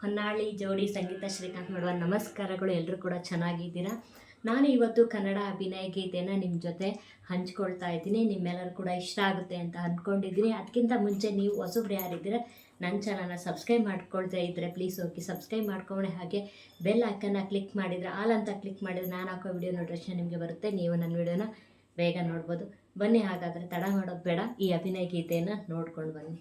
ಹೊನ್ನಾಳಿ ಜೋಡಿ ಸಂಗೀತ ಶ್ರೀಕಾಂತ್ ಮಾಡುವ ನಮಸ್ಕಾರಗಳು. ಎಲ್ಲರೂ ಕೂಡ ಚೆನ್ನಾಗಿದ್ದೀರಾ? ನಾನು ಇವತ್ತು ಕನ್ನಡ ಅಭಿನಯ ಗೀತೆನ ನಿಮ್ಮ ಜೊತೆ ಹಂಚ್ಕೊಳ್ತಾ ಇದ್ದೀನಿ. ನಿಮ್ಮೆಲ್ಲರೂ ಕೂಡ ಇಷ್ಟ ಆಗುತ್ತೆ ಅಂತ ಅಂದ್ಕೊಂಡಿದ್ದೀನಿ ಅದಕ್ಕಿಂತ ಮುಂಚೆ ನೀವು ಹೊಸಬ್ರು ಯಾರಿದ್ದೀರಾ, ನನ್ನ ಚಾನಲ್ನ ಸಬ್ಸ್ಕ್ರೈಬ್ ಮಾಡ್ಕೊಳ್ತಾ ಇದ್ದರೆ ಪ್ಲೀಸ್ ಹೋಗಿ ಸಬ್ಸ್ಕ್ರೈಬ್ ಮಾಡ್ಕೊಂಡೆ. ಹಾಗೆ ಬೆಲ್ ಐಕನ್ನ ಕ್ಲಿಕ್ ಮಾಡಿದರೆ, ಆಲ್ ಅಂತ ಕ್ಲಿಕ್ ಮಾಡಿದರೆ ನಾನು ಹಾಕೋ ವಿಡಿಯೋ ನೋಟಿಫಿಕೇಶನ್ ನಿಮಗೆ ಬರುತ್ತೆ. ನೀವು ನನ್ನ ವಿಡಿಯೋನ ಬೇಗ ನೋಡ್ಬೋದು. ಬನ್ನಿ, ಹಾಗಾದರೆ ತಡ ಮಾಡೋದು ಬೇಡ. ಈ ಅಭಿನಯ ಗೀತೆಯನ್ನು ನೋಡ್ಕೊಂಡು ಬನ್ನಿ.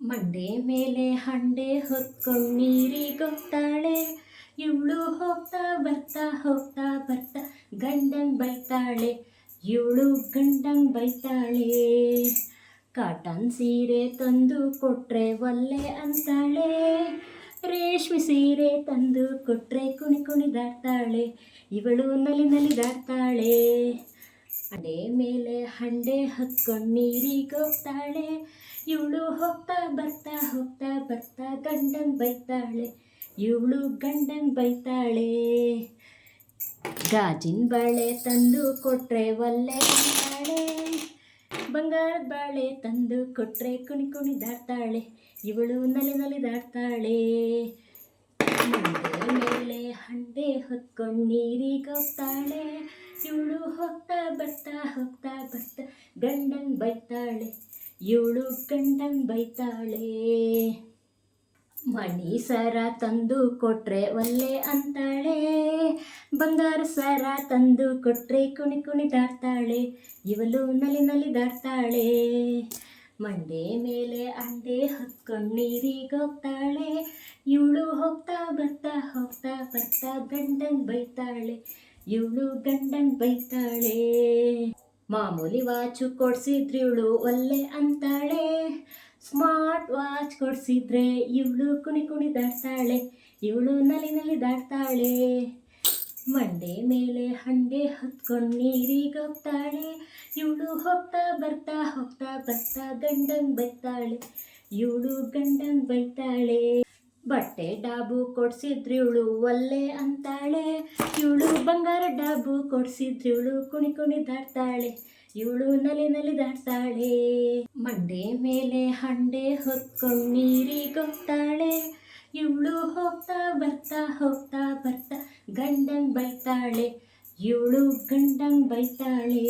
ಮಂಡೆ ಮೇಲೆ ಹಂಡೆ ಹೊತ್ಕೊಂಡು ನೀರಿಗೊತ್ತಾಳೆ ಇವಳು ಹೋಗ್ತಾ ಬರ್ತಾ ಹೋಗ್ತಾ ಬರ್ತಾ ಗಂಡಂಗ್ ಬೈತಾಳೆ. ಇವಳು ಗಂಡಂಗ್ ಬೈತಾಳೆ. ಕಾಟನ್ ಸೀರೆ ತಂದು ಕೊಟ್ರೆ ಒಲ್ಲೆ ಅಂತಾಳೆ. ರೇಷ್ಮೆ ಸೀರೆ ತಂದು ಕೊಟ್ರೆ ಕುಣಿ ಕುಣಿದಾಡ್ತಾಳೆ ಇವಳು ನಲಿ ನಲಿದಾಡ್ತಾಳೆ ಹಂಡೆ ಮೇಲೆ ಹಂಡೆ ಹತ್ಕೊಂಡು ನೀರಿಗೋಗ್ತಾಳೆ ಇವಳು ಹೋಗ್ತಾ ಬರ್ತಾ ಹೋಗ್ತಾ ಬರ್ತಾ ಗಂಡನ್ ಬೈತಾಳೆ. ಇವಳು ಗಂಡನ್ ಬೈತಾಳೆ. ಗಾಜಿನ ಬಾಳೆ ತಂದು ಕೊಟ್ರೆ ಒಲ್ಲೆ ಅಂತಾಳೆ. ಬಂಗಾರದ ಬಾಳೆ ತಂದು ಕೊಟ್ರೆ ಕುಣಿ ಕುಣಿದಾಡ್ತಾಳೆ ಇವಳು ನಲಿ ನಲಿದಾಡ್ತಾಳೆ ಮೇಲೆ ಹಂಡೆ ಹೊತ್ಕೊಂಡು ನೀರಿಗೋಗ್ತಾಳೆ ಇವಳು ಹೋಗ್ತಾ ಬರ್ತಾ ಇವಳು ಗಂಡಂಗ್ ಬೈತಾಳೆ. ಮಣಿ ಸರ ತಂದು ಕೊಟ್ರೆ ಒಲ್ಲೆ ಅಂತಾಳೆ. ಬಂಗಾರ ಸರ ತಂದು ಕೊಟ್ರೆ ಕುಣಿ ಕುಣಿದಾಡ್ತಾಳೆ ಇವಳು ನಲಿ ನಲಿದಾಡ್ತಾಳೆ ಮಂಡೆ ಮೇಲೆ ಅಂಡೆ ಹೊತ್ಕೊಂಡು ನೀರಿಗೋಗ್ತಾಳೆ ಇವಳು ಹೋಗ್ತಾ ಬರ್ತಾ ಹೋಗ್ತಾ ಬರ್ತಾ ಗಂಡಂಗ್ ಬೈತಾಳೆ. ಇವಳು ಗಂಡಂಗ್ ಬೈತಾಳೆ. ಮಾಮೂಲಿ ವಾಚು ಕೊಡ್ಸಿದ್ರೆ ಇವಳು ಒಲ್ಲೆ ಅಂತಾಳೆ. ಸ್ಮಾರ್ಟ್ ವಾಚ್ ಕೊಡ್ಸಿದ್ರೆ ಇವಳು ಕುಣಿ ಕುಣಿ ದಾಡ್ತಾಳೆ ಇವಳು ನಲಿ ನಲಿ ದಾಡ್ತಾಳೆ ಮಂಡೆ ಮೇಲೆ ಹಂಡೆ ಹೊತ್ಕೊಂಡು ನೀರಿಗೋಗ್ತಾಳೆ ಇವಳು ಹೋಗ್ತಾ ಬರ್ತಾ ಹೋಗ್ತಾ ಬರ್ತಾ ಗಂಡಂಗೆ ಬೈತಾಳೆ, ಇವಳು ಗಂಡಂಗೆ ಬೈತಾಳೆ. ಬಟ್ಟೆ ಡಾಬು ಕೊಡ್ಸಿದ್ರಿವಳು ಒಲ್ಲೆ ಅಂತಾಳೆ. ಇವಳು ಬಂಗಾರ ಡಾಬು ಕೊಡ್ಸಿದ್ರಿವಳು ಕುಣಿ ಕುಣಿದಾಡ್ತಾಳೆ ಇವಳು ನಲಿ ನಲಿ ನಲಿದಾಡ್ತಾಳೆ ಮಂಡೆ ಮೇಲೆ ಹಂಡೆ ಹೊತ್ಕೊಂಡು ನೀರಿಗೊತ್ತಾಳೆ ಇವಳು ಹೋಗ್ತಾ ಬರ್ತಾ ಹೋಗ್ತಾ ಬರ್ತಾ ಗಂಡಂಗ್ ಬೈತಾಳೆ. ಇವಳು ಗಂಡಂಗ್ ಬೈತಾಳೆ.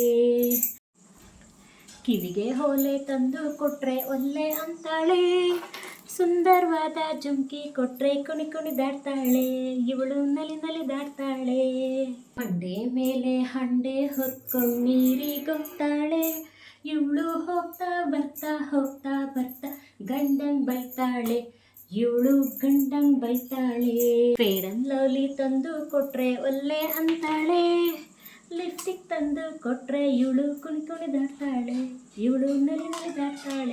ಕಿವಿಗೆ ಹೋಲೆ ತಂದು ಕೊಟ್ರೆ ಒಲ್ಲೆ ಅಂತಾಳೆ. ಸುಂದರವಾದ ಜುಮ್ಕಿ ಕೊಟ್ರೆ ಕುಣಿ ಕುಣಿದಾಡ್ತಾಳೆ ಇವಳು ನಲಿ ನಲಿ ನಲಿದಾಡ್ತಾಳೆ ಹಂಡೆ ಮೇಲೆ ಹಂಡೆ ಹೊತ್ಕೊಂಡು ನೀರಿಗೋಗ್ತಾಳೆ ಇವಳು ಹೋಗ್ತಾ ಬರ್ತಾ ಹೋಗ್ತಾ ಬರ್ತಾ ಗಂಡಂಗ್ ಬೈತಾಳೆ, ಇವಳು ಗಂಡಂಗ್ ಬೈತಾಳೆ. ಫೇರನ್ ಲವ್ಲಿ ತಂದು ಕೊಟ್ರೆ ಒಲ್ಲೆ ಅಂತಾಳೆ ಲಿಪ್ಸ್ಟಿಕ್ ತಂದು ಕೊಟ್ರೆ ಇವಳು ಕುಣಿ ಕುಣಿದಾಡ್ತಾಳೆ ಇವಳು ನಲಿ ನಲಿದಾಡ್ತಾಳೆ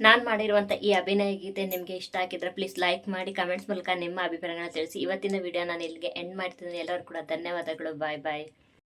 ನಾನು ಮಾಡಿರುವಂಥ ಈ ಅಭಿನಯ ಗೀತೆ ನಿಮಗೆ ಇಷ್ಟ ಆಗಿದ್ರೆ ಪ್ಲೀಸ್ ಲೈಕ್ ಮಾಡಿ ಕಮೆಂಟ್ಸ್ ಮೂಲಕ ನಿಮ್ಮ ಅಭಿಪ್ರಾಯಗಳನ್ನ ತಿಳಿಸಿ. ಇವತ್ತಿನ ವಿಡಿಯೋ ನಾನು ಇಲ್ಲಿಗೆ ಎಂಡ್ ಮಾಡ್ತೀನಿ ಎಲ್ಲರೂ ಕೂಡ ಧನ್ಯವಾದಗಳು. ಬಾಯ್ ಬಾಯ್